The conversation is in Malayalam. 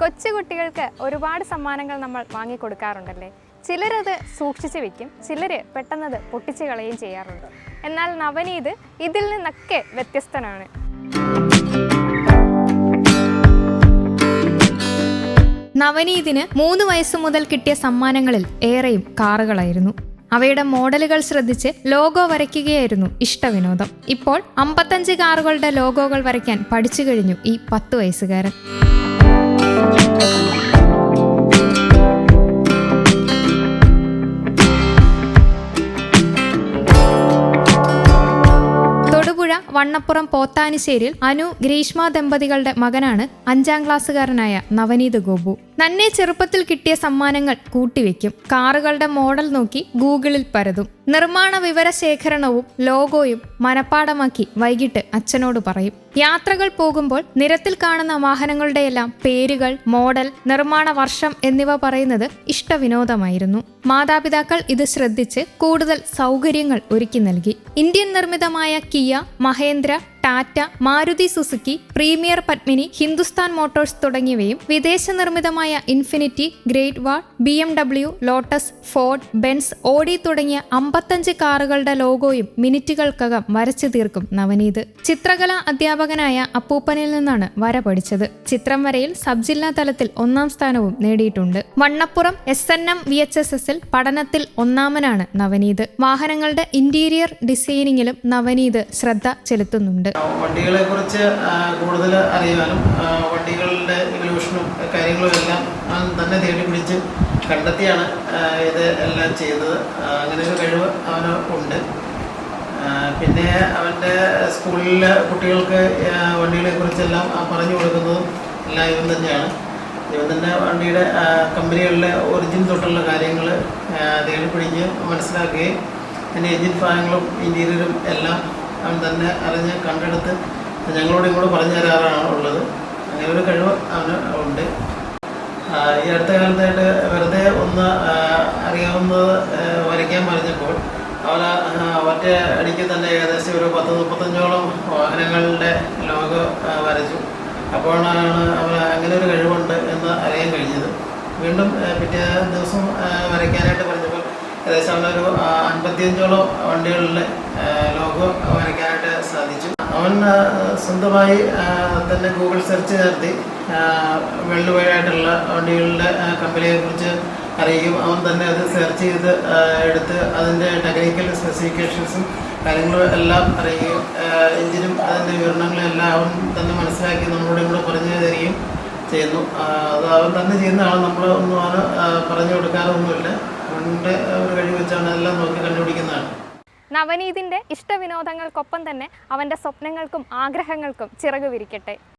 കൊച്ചു കുട്ടികൾക്ക് ഒരുപാട് സമ്മാനങ്ങൾ നമ്മൾ വാങ്ങിക്കൊടുക്കാറുണ്ടല്ലേ? ചിലരത് സൂക്ഷിച്ചു വെക്കും ചിലർ പെട്ടെന്നത് പൊട്ടിച്ചു കളയുകയും ചെയ്യാറുണ്ട്. എന്നാൽ നവനീത് ഇതിൽ നിന്നൊക്കെ വ്യത്യസ്തനാണ്. നവനീതിന് മൂന്ന് വയസ്സ് മുതൽ കിട്ടിയ സമ്മാനങ്ങളിൽ ഏറെയും കാറുകളായിരുന്നു. അവയുടെ മോഡലുകൾ ശ്രദ്ധിച്ച് ലോഗോ വരയ്ക്കുകയായിരുന്നു ഇഷ്ടവിനോദം. ഇപ്പോൾ അമ്പത്തഞ്ച് കാറുകളുടെ ലോഗോകൾ വരയ്ക്കാൻ പഠിച്ചു കഴിഞ്ഞു ഈ പത്ത് വയസ്സുകാരൻ. വണ്ണപ്പുറം പോത്താനിശ്ശേരിയിൽ അനു ഗ്രീഷ്മ ദമ്പതികളുടെ മകനാണ് അഞ്ചാം ക്ലാസ്സുകാരനായ നവനീത് ഗോപു. നന്നെ ചെറുപ്പത്തിൽ കിട്ടിയ സമ്മാനങ്ങൾ കൂട്ടിവെക്കും. കാറുകളുടെ മോഡൽ നോക്കി ഗൂഗിളിൽ പരതും. നിർമ്മാണ വിവര ശേഖരണവും ലോഗോയും മനപ്പാടമാക്കി വൈകിട്ട് അച്ഛനോട് പറയും. യാത്രകൾ പോകുമ്പോൾ നിരത്തിൽ കാണുന്ന വാഹനങ്ങളുടെയെല്ലാം പേരുകൾ മോഡൽ നിർമ്മാണ വർഷം എന്നിവ പറയുന്നത് ഇഷ്ടവിനോദമായിരുന്നു. മാതാപിതാക്കൾ ഇത് ശ്രദ്ധിച്ച് കൂടുതൽ സൗകര്യങ്ങൾ ഒരുക്കി നൽകി. ഇന്ത്യൻ നിർമ്മിതമായ Kia Mahindra Tata Maruti Suzuki Premier Padmini Hindustan Motors തുടങ്ങിയവയും വിദേശ നിർമ്മിതമായ Infiniti Great Wall B M W Lotus Ford Benz Audi തുടങ്ങിയ അമ്പത്തഞ്ച് കാറുകളുടെ ലോഗോയും മിനിറ്റുകൾക്കകം വരച്ചു തീർക്കും നവനീത്. ചിത്രകലാ അധ്യാപകനായ അപ്പൂപ്പനിൽ നിന്നാണ് വര പഠിച്ചത്. ചിത്രം വരയിൽ സബ് ജില്ലാ തലത്തിൽ ഒന്നാം സ്ഥാനവും നേടിയിട്ടുണ്ട്. Vannappuram S N M V H S എസിൽ പഠനത്തിൽ ഒന്നാമനാണ് നവനീത്. വാഹനങ്ങളുടെ ഇന്റീരിയർ ഡിസൈനിങ്ങിലും നവനീത് ശ്രദ്ധ ചെലുത്തുന്നുണ്ട്. വണ്ടികളെ കുറിച്ച് കൂടുതൽ അറിയാനും വണ്ടികളുടെ ഇവല്യൂഷനും കാര്യങ്ങളും എല്ലാം തന്നെ തേടി പിടിച്ച് കണ്ടെത്തിയാണ് ഇത് എല്ലാം ചെയ്തത്. അങ്ങനെ ഒരു കഴിവ് അവന് ഉണ്ട്. പിന്നെ അവന്റെ സ്കൂളിലെ കുട്ടികൾക്ക് വണ്ടികളെ കുറിച്ചെല്ലാം പറഞ്ഞു കൊടുക്കുന്നതും എല്ലാം ഇവൻ തന്നെയാണ്. ഇവൻ തന്നെ വണ്ടിയുടെ കമ്പനികളിലെ ഒറിജിൻ തൊട്ടുള്ള കാര്യങ്ങൾ തേടി പിടിച്ച് മനസ്സിലാക്കുകയും അതിന്റെ എഞ്ചിൻ ഭാഗങ്ങളും ഇന്റീരിയറും എല്ലാം അവൻ തന്നെ അറിഞ്ഞ് കണ്ടെടുത്ത് ഞങ്ങളോട് ഇങ്ങോട്ട് പറഞ്ഞു തരാറാണ് ഉള്ളത്. അങ്ങനെ ഒരു കഴിവ് അവന് ഉണ്ട്. ഈ അടുത്ത കാലത്തായിട്ട് വെറുതെ ഒന്ന് അറിയാവുന്നത് വരയ്ക്കാൻ പറഞ്ഞപ്പോൾ അവൻ ഒറ്റ അടിക്ക് തന്നെ ഏകദേശം ഒരു പത്ത് മുപ്പത്തഞ്ചോളം വാഹനങ്ങളുടെ ലോഗോ വരച്ചു. അപ്പോഴാണ് അവൻ അങ്ങനെ ഒരു കഴിവുണ്ട് എന്ന് അറിയാൻ കഴിഞ്ഞത്. വീണ്ടും പിറ്റേ ദിവസം വരയ്ക്കാനായിട്ട് ഏകദേശം ഉള്ളൊരു അൻപത്തിയഞ്ചോളം വണ്ടികളിലെ ലോഗോ വരയ്ക്കാനായിട്ട് സാധിച്ചു. അവൻ സ്വന്തമായി തന്നെ ഗൂഗിൾ സെർച്ച് നടത്തി ആയിട്ടുള്ള വണ്ടികളുടെ കമ്പനിയെ കുറിച്ച് അറിയിക്കും അവൻ തന്നെ അത് സെർച്ച് ചെയ്ത് എടുത്ത് അതിന്റെ ടെക്നിക്കൽ സ്പെസിഫിക്കേഷൻസും കാര്യങ്ങളും എല്ലാം അറിയുകയും എഞ്ചിനും അതിന്റെ വിവരണങ്ങളും എല്ലാം അവൻ തന്നെ മനസ്സിലാക്കി നമ്മളോട് കൂടെ പറഞ്ഞു തരികയും ചെയ്യുന്നു. അത് അവൻ തന്നെ ചെയ്യുന്നതാണ് നമ്മൾ ഒന്നും അവന് പറഞ്ഞു കൊടുക്കാറൊന്നുമില്ല. അവന്റെ ഒരു കഴിവ് നവനീതിന്റെ ഇഷ്ടവിനോദങ്ങൾക്കൊപ്പം തന്നെ അവന്റെ സ്വപ്നങ്ങൾക്കും ആഗ്രഹങ്ങൾക്കും ചിറകു വിരിക്കട്ടെ.